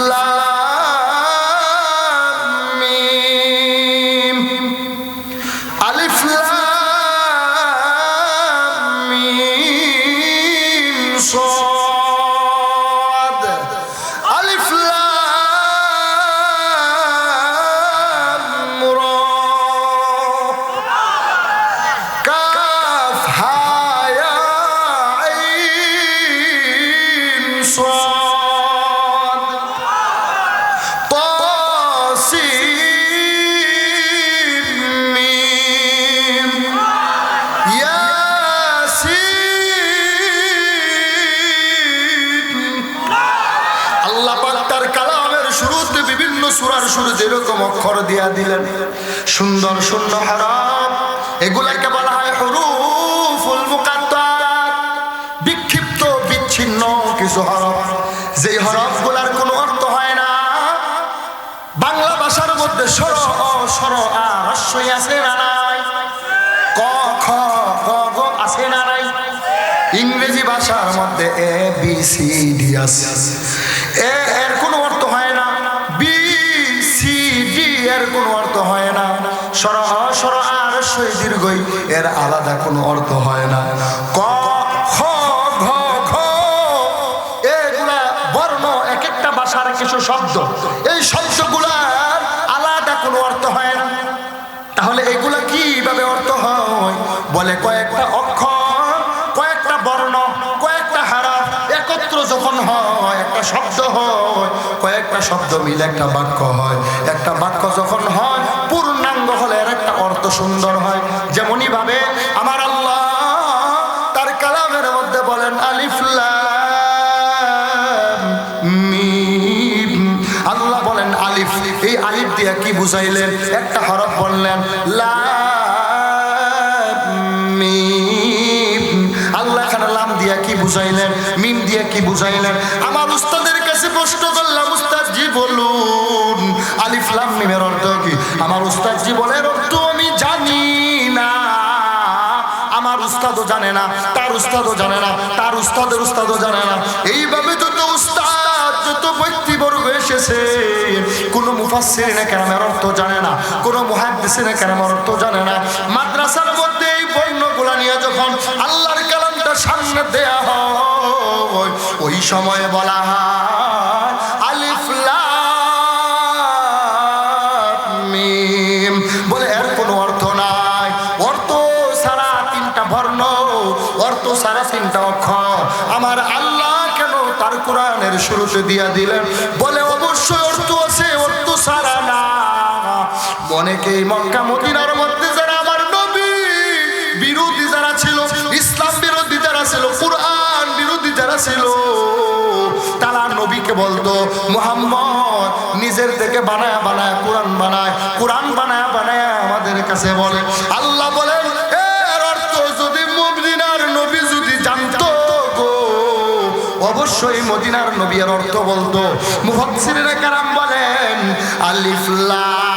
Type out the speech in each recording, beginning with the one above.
লাম শুরুতে বিভিন্ন সূরার শুরু যেরকম অক্ষর দিয়া দিলেন, সুন্দর সুন্দর হরফ এগুলাকে বলা হয় হুরুফুল মুকাদ্দাত বিক্ষিপ্ত, বিচ্ছিন্ন কিছু হরফ, যেই হরফগুলার কোনো অর্থ হয় না। বাংলা ভাষার মধ্যে সর সর আ হস্যই আছে না নাই? ক, খ, গ আছে না নাই? ইংরেজি ভাষার মধ্যে এ, বি, সি, ডি আছে। এ হস্যই দীর্ঘই, এর আলাদা কোনো অর্থ হয় না। ক একটা বলে কয়েকটা কয়েকটা বর্ণ, কয়েকটা হারা যখন হয়, একটা শব্দ হয়, কয়েকটা শব্দ মিলে একটা বাক্য হয়। একটা বাক্য যখন হয়, পূর্ণাঙ্গ হলে অর্থ সুন্দর হয়। যেমনই ভাবে আমার আল্লাহ তার কালামের মধ্যে বলেন আলিফুল্লাহ আল্লাহ বলেন, আলিফ। এই আলিফ দিয়ে কি বুঝাইলেন? একটা হরফ বললেন মিম। আল্লাহ এখানে লাম দিয়া কি বুঝাইলেন? মিম দিয়া কি বুঝাইলেন? আমার উস্তাদের কাছে প্রশ্ন করলাম উস্তাদ জি বলুন। আলিফ, লাম, মিমের অর্থ কি? আমার উস্তাদ জি বলেন, অর্থ উস্তাদও জানে না, তার উস্তাদও জানে না, তার উস্তাদের উস্তাদও জানে না। এইভাবে যত উস্তাদ, যত ব্যক্তিবর্গ এসেছে, কোনো মুফাসসির না কেরামের অর্থ জানে না, কোনো মুহাদ্দিসির কেরামের অর্থ জানে না। মাদ্রাসার মধ্যে এই বর্ণগুলা নিয়ে যখন আল্লাহর কালামটা সামনে দেয়া হয়, ওই সময়ে বলা হয় শুরুতে দিয়া দিলেন। বলে, অবশ্যই অর্থ আছে, অর্থ সারা না। অনেকেই মক্কা, মদিনার মধ্যে যারা আমার নবী, বিরোধী যারা ছিল, ইসলাম বিরোধী যারা ছিল, কোরআন বিরোধী যারা ছিল, তারা নবীকে বলতো, মুহাম্মদ, নিজের থেকে বানায় বানায়, কোরআন বানায় কোরআন বানায় বানায় আমাদের কাছে বলে। আল্লাহ অবশ্যই মদিনার নবী এর অর্থ বলতো। মুফাসসিররা কারাম বলেন, আলিফ লাম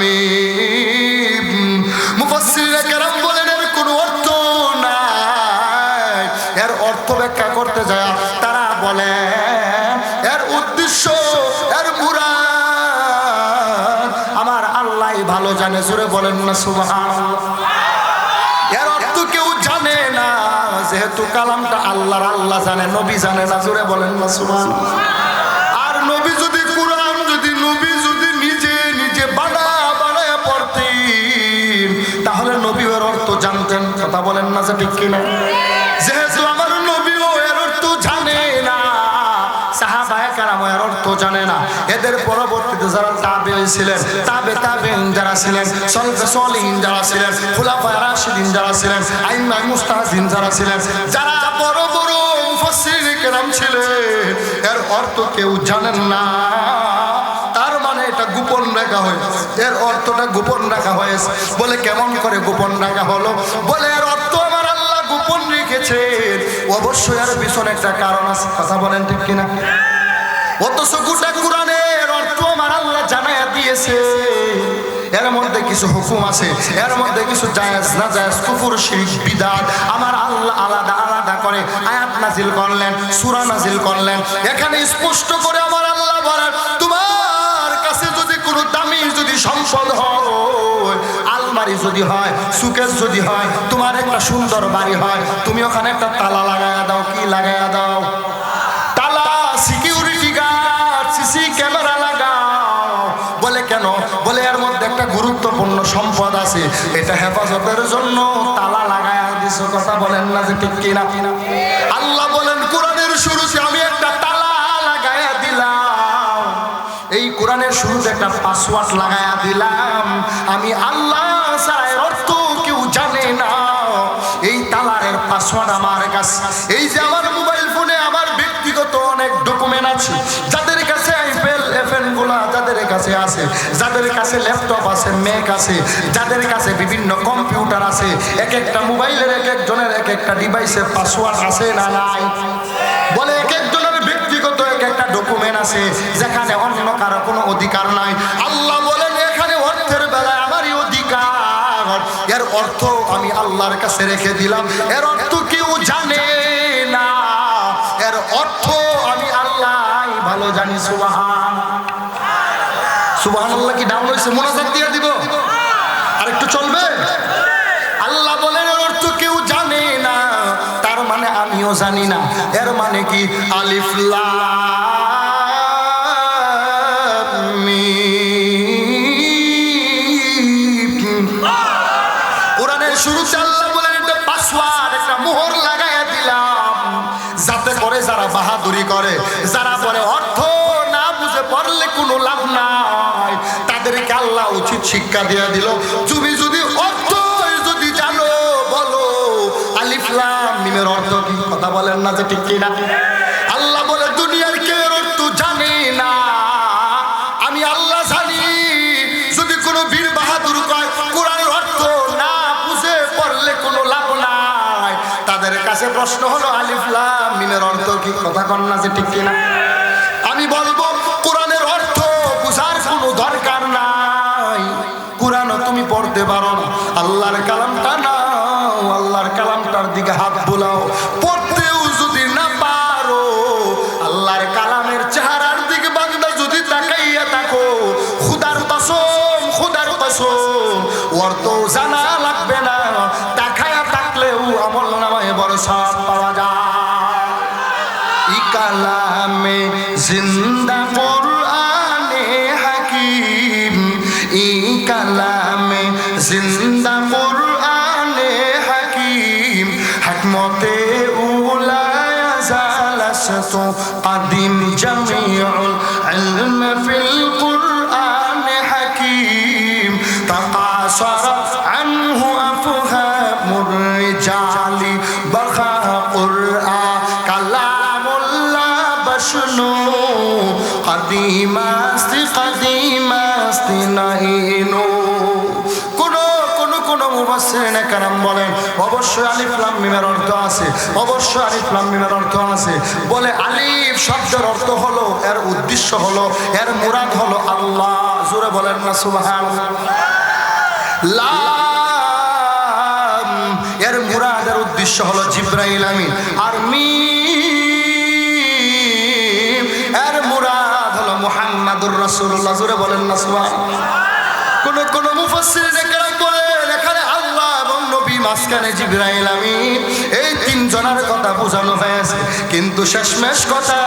মিম। মুফাসসিররা কারাম বলেন, এর কোনো অর্থ ব্যাখ্যা করতে যায়, তারা বলে এর উদ্দেশ্য, এর মুরাদ। আমার আল্লাহ ভালো জানে, জোরে বলেন না, সুবহানাল্লাহ। যেহেতু কালামটা আল্লাহর আল্লাহ জানে, নবী জানে না, জোরে বলেন না সুমান আর নবী যদি যদি নবী যদি নিজে নিজে বানা বানায় তাহলে নবী এর অর্থ জানতেন, কথা বলেন না যে ঠিক কিনা? সাহাবায়ে অর্থ জানে না। এদের পরবর্তীতে যারা তাবে ছিলেন, তাবে তাবে যারা ছিলেন, সলফে সলিহিন যারা ছিলেন, খুলাফায়ে রাশিদিন যারা ছিলেন আইম্মা মুস্তাহিদিন যারা ছিলেন, যারা বড় বড় মুফাসসির কেরাম ছিলেন, এর অর্থ কেউ জানেন না। তার এটা গোপন রাখা হয়েছে। এর অর্থটা গোপন রাখা হয়েছে। বলে কেমন করে গোপন রাখা হলো? বলে এর অর্থ আমার আল্লাহ গোপন রেখেছেন। অবশ্যই এর পিছনে একটা কারণ আছে। কথা বলেন ঠিক কিনা? অথচ গোটা কোরআনের অর্থ আমার আল্লাহ জানাইয়া দিয়েছে। এর মধ্যে কিছু হুকুম আছে, এর মধ্যে কিছু জায়েজ না জায়েজ কুফুর, শিরিক, বিদাত। আমার আল্লাহ আলাদা আলাদা করে আয়াত নাজিল করলেন, সূরা নাজিল করলেন। এখানে স্পষ্ট করে আমার আল্লাহ বলেন, তোমার কাছে যদি কোনো দামি যদি সম্পদ হয়, আলমারি যদি হয় সুকেশ যদি হয়, তোমার একটা সুন্দর বাড়ি হয়, তুমি ওখানে একটা তালা লাগায়া দাও, কি লাগায়া দাও? সম্পদ আছে, এটা হেফাজতের জন্য তালা লাগায়া দিছো, কথা বলেন না যে ঠিক কিনা। আল্লাহ বলেন, কোরআনের শুরুতে আমি একটা তালা লাগায়া দিলাম। এই কোরআনের শুরুতে একটা পাসওয়ার্ড লাগায়া দিলাম। আমি আল্লাহ ছাড়া অর্থ কেউ জানে না। এই তালারের পাসওয়ার্ড আমার কাছে। এই যে আমার মোবাইল ফোনে আমার ব্যক্তিগত অনেক ডকুমেন্ট আছে যাদের কাছে আছে, যাদের কাছে ল্যাপটপ আছে ম্যাক আছে, যাদের কাছে বিভিন্ন কম্পিউটার আছে এক একটা মোবাইলের এক একজনের এক একটা ডিভাইসের পাসওয়ার্ড আছে না নাই? বলে এক একজনের ব্যক্তিগত এক একটা ডকুমেন্ট আছে, যেখানে অন্য কারও কোনো অধিকার নাই। আল্লাহ বলেন, এখানে অর্থের বেলায় আমারই অধিকার। এর অর্থ আমি আল্লাহর কাছে রেখে দিলাম। এর অর্থ কেউ জানে না। এর অর্থ আমি আল্লাহ ভালো জানি আল্লাহ হয়েছে মোনাজাত দিয়ে দিব। আর একটু চলবে? আল্লাহ বলেন ওর অর্থ কেউ জানে না। তার মানে আমিও জানি না। এর মানে কি? আলিফ উচিত শিক্ষা দিয়ে দিল। তুমি যদি অর্থ যদি জানো, বলো আলিফলাম মিমের অর্থ কি? কথা বলেন না যে ঠিক কিনা। আল্লাহ বলে, দুনিয়ার এর অর্থ জানে না? আমি আল্লাহ জানি। যদি কোনো বীর বাহাদুর কয় অর্থ না বুঝে পড়লে কোনো লাভ নাই। তাদের কাছে প্রশ্ন হলো আলিফলাম মিমের অর্থ কি? কথা কন না যে ঠিক কিনা। আমি বলব, কোরআনের অর্থ বুঝার কোনো দরকার পারো না। আল্লাহর কালামটা se ton মুফাসসিরিনে কারাম বলেন। অবশ্যই আলিফ, লাম, মিমের অর্থ আছে। অবশ্যই আলিফ, লাম, মিমের অর্থ আছে। বলে আলিফ শব্দের অর্থ হলো, এর উদ্দেশ্য হলো, এর মুরাদ হলো আল্লাহ। জোরে বলেন না সুবহান লাম, এর মুরাদের উদ্দেশ্য হলো জিব্রাইল আমিন। আর মাঝখানে জিবরাইল আমিন। এই তিনজনের কথা বোঝানো হয়েছে। কিন্তু শেষমেশ কথা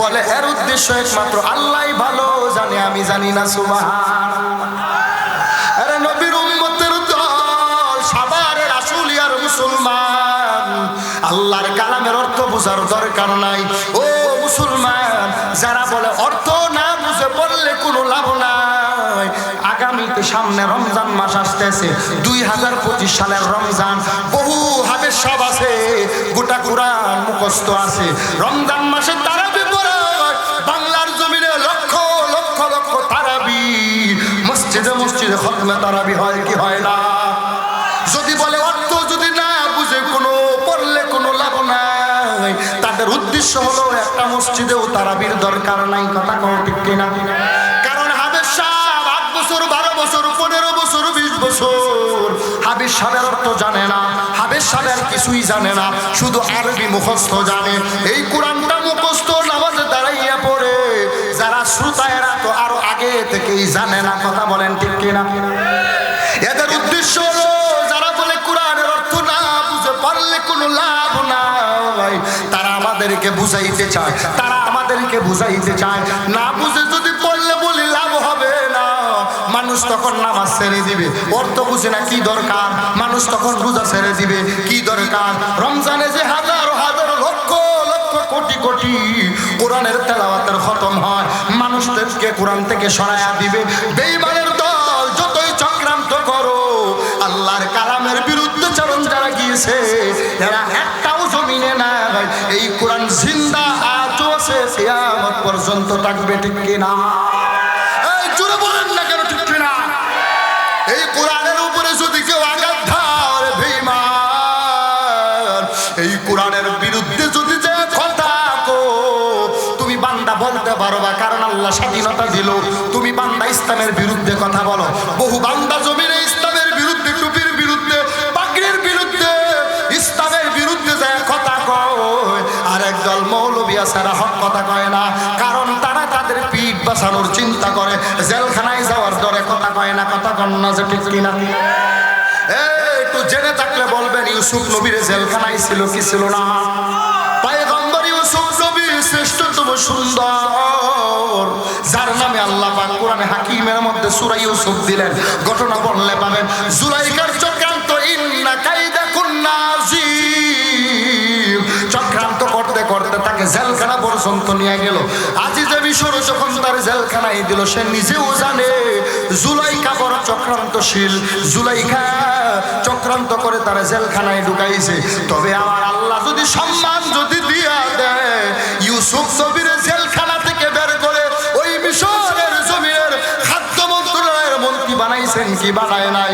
বলে, এর উদ্দেশ্য একমাত্র আল্লাহই ভালো, জানে আমি জানি না সুবহান আরে নবীর উম্মতের দল সাবারের আসুলিয়ার মুসলমান। আল্লাহর কালামের অর্থ বোঝার দরকার নাই। ও মুসলমান, যারা বলে অর্থ না বুঝে পড়লে কোনো লাভ নাই। আগামীতে সামনে রমজান মাস আসতেছে। দুই হাজার পঁচিশ সালের রমজান, বহু হাবের সব আছে, গোটা কোরআন মুখস্থ আছে। রমজান মাসে তারা বাংলার জমিনে লক্ষ লক্ষ লক্ষ তারাবি। মসজিদে মসজিদে খতমে তারাবি হয় কি হয় না? যদি বলে অর্থ যদি না বুঝে, কোনো পড়লে কোনো লাভ নাই। তাদের উদ্দেশ্য হলো একটা মসজিদেও তারাবির দরকার নাই, কথা কোনো ঠিক কিনা? হাবিস সাহেবের অর্থ জানে না হাবিস সাহেবের কিছুই জানে না, শুধু আরবি মুখস্থ জানে। এই কোরআনটা মুখস্থ নামাজে দাঁড়াইয়া পড়ে, যারা শ্রোতা এরা তো আরও আগে থেকেই জানে না, কথা বলেন ঠিক কিনা? এদের উদ্দেশ্য যারা বলে কোরআনের অর্থ না বুঝে পারলে কোনো লাভ নাই। তারা আমাদেরকে বুঝাইতে চায়, তারা আমাদেরকে বুঝাইতে চায়। না বুঝে যদি মানুষ তখন নামাজ ছেড়ে দিবে। অর্থ বুঝে না কি দরকার? মানুষ তখন রোজা ছেড়ে দিবে। কি দরকার? রমজানে যে হাজার হাজার লক্ষ লক্ষ কোটি কোটি কোরআনের তেলাওয়াতের খতম হয়। মানুষদেরকে কোরআন থেকে সরায়া দিবে। বেইমানের দল যতই চক্রান্ত করো, আল্লাহর কালামের বিরুদ্ধে চরণ যারা গিয়েছে, এরা একটাও জমিনে না এই কোরআন জিন্দা আজও আছে, কিয়ামত পর্যন্ত থাকবে ঠিক কিনা? এই কোরআনের উপরে যদি কেউ আঘাত ধরে, বেঈমান, এই কোরআনের বিরুদ্ধে যদি যে কথা তুমি বান্দা বলতে পারবা, কারণ আল্লাহ স্বাধীনতা দিল। তুমি বান্দা ইসলামের বিরুদ্ধে কথা বলো। বহু বান্দা জমির ইসলামের বিরুদ্ধে, টুপির বিরুদ্ধে, পাগড়ির বিরুদ্ধে, ইসলামের বিরুদ্ধে যে কথা কয় আর একদল মৌলবী আসারা হক কথা কয় না। কারণ তারা তাদের বাঁচানোর চিন্তা করে, জেলখানায় যাওয়ার দরে কথা কয় না, কথা কন না যে ঠিক কিনা। একটু জেনে থাকলে বলবেন, ইউসুফ নবীর জেলখানায় ছিল কি ছিল না? সুন্দর, যার নামে আল্লাহ হাকিমের মধ্যে সূরা দিলেন। ঘটনা বললে পাবেন, জুলাইকার জেলখানা পর্যন্ত নিয়ে গেল। আজি যে মিশর যখন তার জেলখানায় দিল, সে নিজেও জানে, জুলাইকা বড় চক্রান্তশীল। জুলাইকা চক্রান্ত করে তার জেলখানায় ঢুকাইছে। তবে আমার আল্লাহ যদি সম্মান যদি দিয়া দেয়, ইউসুফ নবীর জেলখানা থেকে বের করে ওই মিশরের জমিনের খাদ্য মন্ত্রণালয়ের মন্ত্রী বানাইছেন কি বানায় নাই?